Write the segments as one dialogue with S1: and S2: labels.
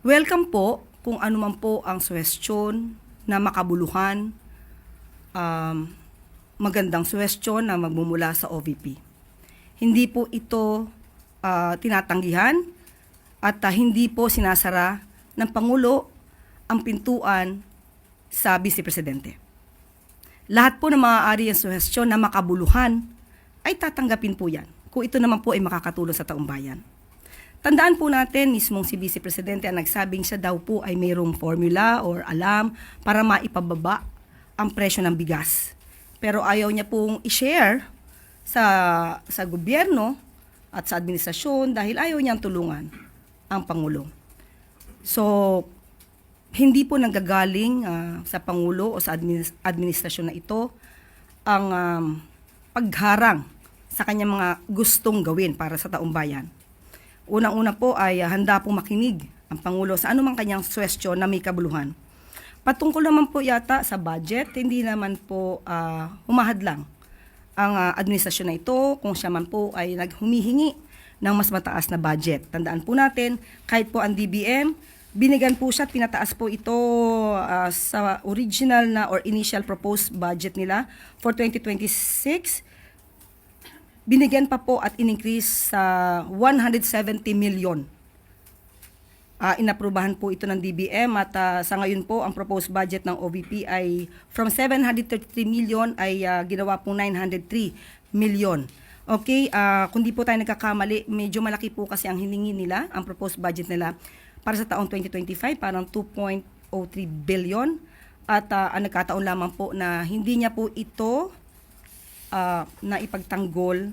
S1: Welcome po kung ano man po ang suwestyon na makabuluhan, um, magandang suwestyon na magmumula sa OVP. Hindi po ito ah, tinatanggihan at ah, hindi po sinasara ng Pangulo ang pintuan sa Vice Presidente. Lahat po ng maaari ang suhestyon na makabuluhan ay tatanggapin po yan kung ito naman po ay makakatulong sa taong bayan. Tandaan po natin, mismong si Vice Presidente ang nagsabing siya daw po ay mayroong formula or alam para maipababa ang presyo ng bigas. Pero ayaw niya pong i-share sa, sa gobyerno at sa administrasyon dahil ayaw niyang tulungan ang Pangulo. So, hindi po nanggagaling ah, sa Pangulo o sa adminis- administrasyon na ito ang um, pagharang sa kanyang mga gustong gawin para sa taong bayan. Unang-una po ay ah, handa pong makinig ang Pangulo sa anumang kanyang suwestyon na may kabuluhan. Patungkol naman po yata sa budget, hindi naman po ah, humahadlang ang ah, administrasyon na ito kung siya man po ay naghumihingi ng mas mataas na budget. Tandaan po natin, kahit po ang DBM, binigyan po siya at pinataas po ito ah, sa original na or initial proposed budget nila for 2026 binigyan pa po at in-increase sa 170 million. Ah, inaprubahan po ito ng DBM at ah, sa ngayon po ang proposed budget ng OVP ay from 733 million ay ah, ginawa po 903 million. Okay, ah, kung di po tayo nagkakamali, medyo malaki po kasi ang hiningi nila, ang proposed budget nila para sa taong 2025, parang 2.03 billion. At ah, ang nagkataon lamang po na hindi niya po ito uh, na ipagtanggol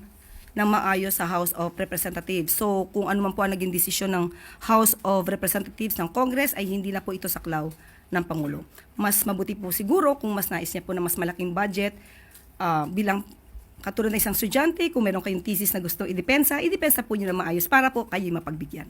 S1: ng maayos sa House of Representatives. So, kung ano man po ang naging desisyon ng House of Representatives ng Congress ay hindi na po ito saklaw ng Pangulo. Mas mabuti po siguro kung mas nais niya po na mas malaking budget ah, bilang katulad ng isang estudyante, kung meron kayong thesis na gusto idepensa, idepensa po niyo na maayos para po kayo mapagbigyan.